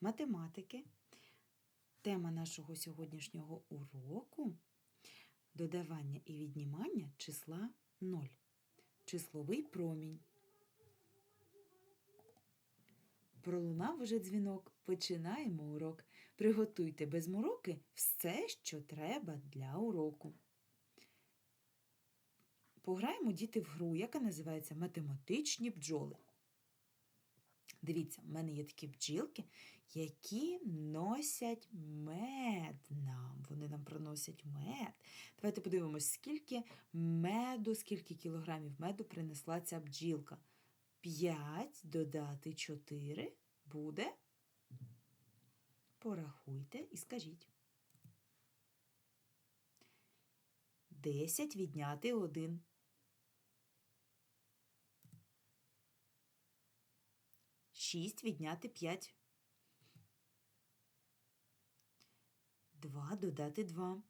математики. Тема нашого сьогоднішнього уроку додавання і віднімання числа 0. Числовий промінь. Пролунав уже дзвінок. Починаємо урок. Приготуйте без мороки все, що треба для уроку. Пограємо діти в гру, яка називається Математичні бджоли. Дивіться, в мене є такі бджілки, які носять мед нам. Вони нам приносять мед. Давайте подивимось, скільки меду, скільки кілограмів меду принесла ця бджілка. 5 додати 4 буде. Порахуйте і скажіть. 10 відняти 1. Шість відняти п'ять. Два додати два.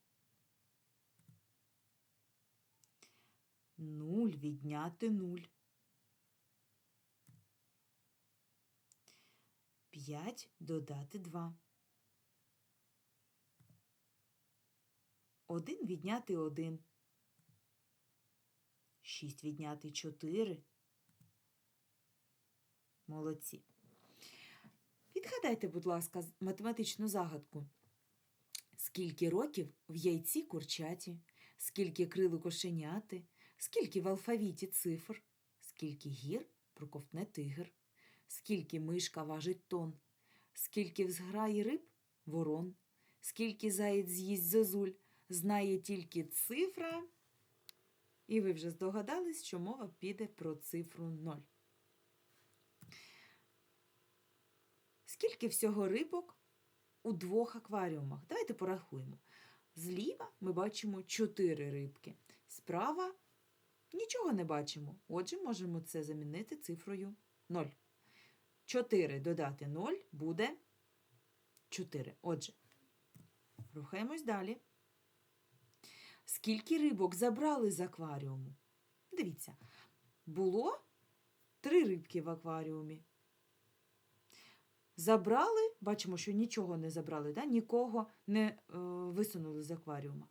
Нуль відняти нуль. П'ять додати два. Один відняти один. Шість відняти чотири. Молодці. Відгадайте, будь ласка, математичну загадку. Скільки років в яйці курчаті, скільки крил у кошеняти, скільки в алфавіті цифр, скільки гір проковтне тигр, скільки мишка важить тон, скільки в риб ворон, скільки заєць з'їсть зозуль, знає тільки цифра. І ви вже здогадались, що мова піде про цифру 0. Скільки всього рибок у двох акваріумах? Давайте порахуємо. Зліва ми бачимо 4 рибки. Справа нічого не бачимо. Отже, можемо це замінити цифрою 0. 4 додати 0 буде 4. Отже, рухаємось далі. Скільки рибок забрали з акваріуму? Дивіться, було 3 рибки в акваріумі. Забрали, бачимо, що нічого не забрали, да? нікого не е, висунули з акваріума.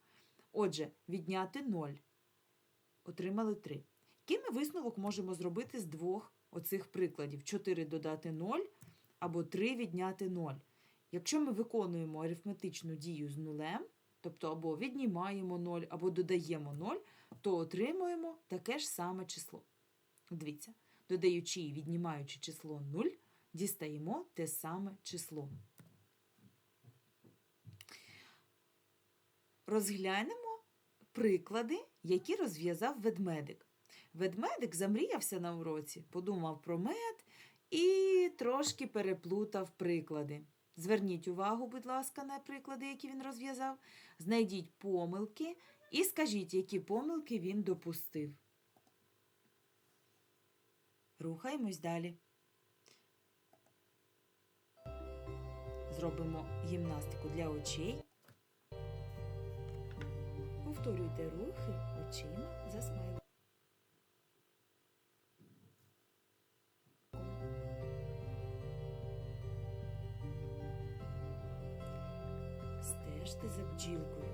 Отже, відняти 0. Отримали 3. Який ми висновок можемо зробити з двох оцих прикладів? 4 додати 0 або 3 відняти 0. Якщо ми виконуємо арифметичну дію з нулем, тобто або віднімаємо 0, або додаємо 0, то отримуємо таке ж саме число. Дивіться, додаючи і віднімаючи число 0, дістаємо те саме число. Розглянемо приклади, які розв'язав ведмедик. Ведмедик замріявся на уроці, подумав про мед і трошки переплутав приклади. Зверніть увагу, будь ласка, на приклади, які він розв'язав. Знайдіть помилки і скажіть, які помилки він допустив. Рухаємось далі. Зробимо гімнастику для очей. Повторюйте рухи очима за смайликом. Стежте за бджілкою.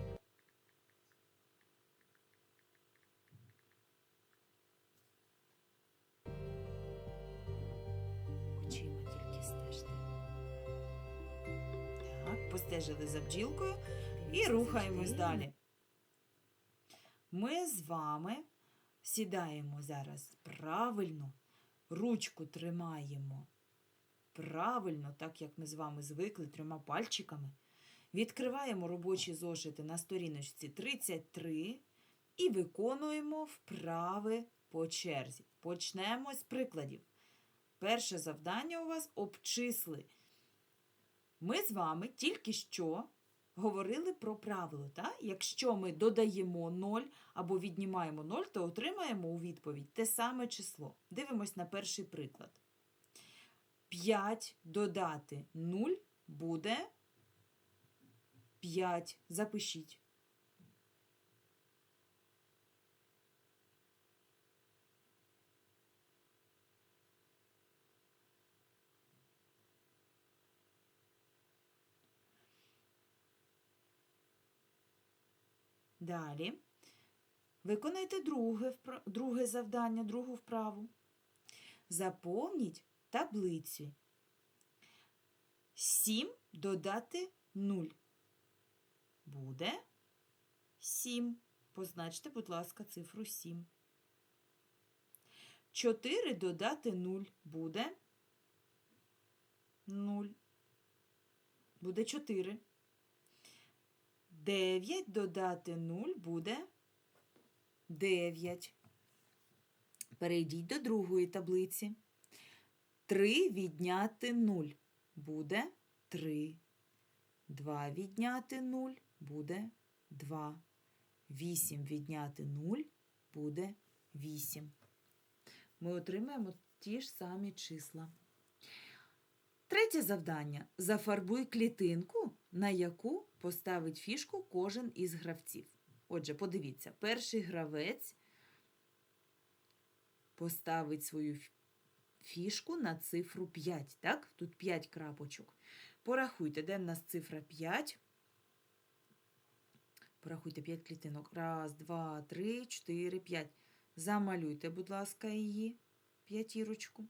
Так, за бджілкою і рухаємось далі. Ми з вами сідаємо зараз правильно, ручку тримаємо правильно, так як ми з вами звикли, трьома пальчиками. Відкриваємо робочі зошити на сторіночці 33 і виконуємо вправи по черзі. Почнемо з прикладів. Перше завдання у вас обчисли. Ми з вами тільки що говорили про правило. Так? Якщо ми додаємо 0 або віднімаємо 0, то отримаємо у відповідь те саме число. Дивимось на перший приклад. 5 додати 0 буде 5. Запишіть. Далі. Виконайте друге, друге завдання, другу вправу. Заповніть таблицю. 7 додати 0. Буде 7. Позначте, будь ласка, цифру 7. 4 додати 0 буде 0. Буде 4. 9 додати 0 буде 9. Перейдіть до другої таблиці. 3 відняти 0 буде 3. 2 відняти 0 буде 2. 8 відняти 0 буде 8. Ми отримаємо ті ж самі числа. Третє завдання. Зафарбуй клітинку, на яку поставить фішку кожен із гравців. Отже, подивіться, перший гравець поставить свою фішку на цифру 5. Так? Тут 5 крапочок. Порахуйте, де в нас цифра 5. Порахуйте 5 клітинок. Раз, два, три, чотири, п'ять. Замалюйте, будь ласка, її п'ятірочку.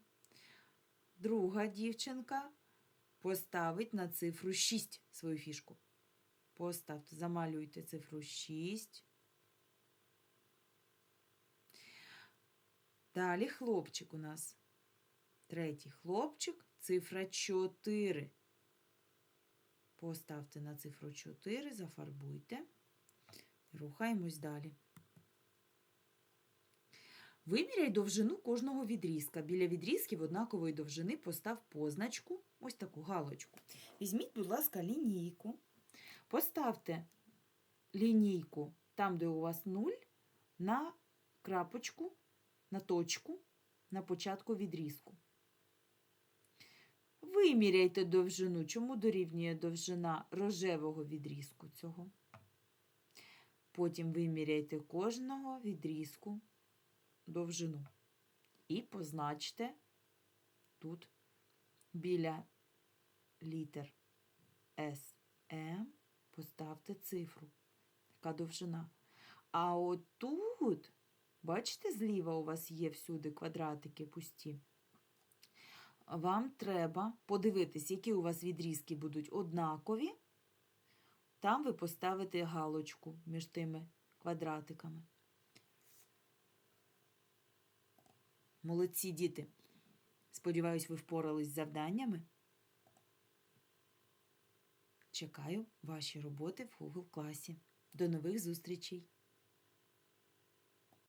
Друга дівчинка поставить на цифру 6 свою фішку. Поставте, замалюйте цифру 6. Далі хлопчик у нас. Третій хлопчик, цифра 4. Поставте на цифру 4, зафарбуйте. Рухаємось далі. Виміряй довжину кожного відрізка. Біля відрізків однакової довжини постав позначку, ось таку галочку. Візьміть, будь ласка, лінійку. Поставте лінійку там, де у вас 0, на крапочку, на точку на початку відрізку. Виміряйте довжину. Чому дорівнює довжина рожевого відрізку цього? Потім виміряйте кожного відрізку довжину. І позначте тут біля літер M поставте цифру. Така довжина. А отут, бачите, зліва у вас є всюди квадратики пусті. Вам треба подивитись, які у вас відрізки будуть однакові. Там ви поставите галочку між тими квадратиками. Молодці діти. Сподіваюсь, ви впорались з завданнями. Чекаю ваші роботи в Google класі. До нових зустрічей!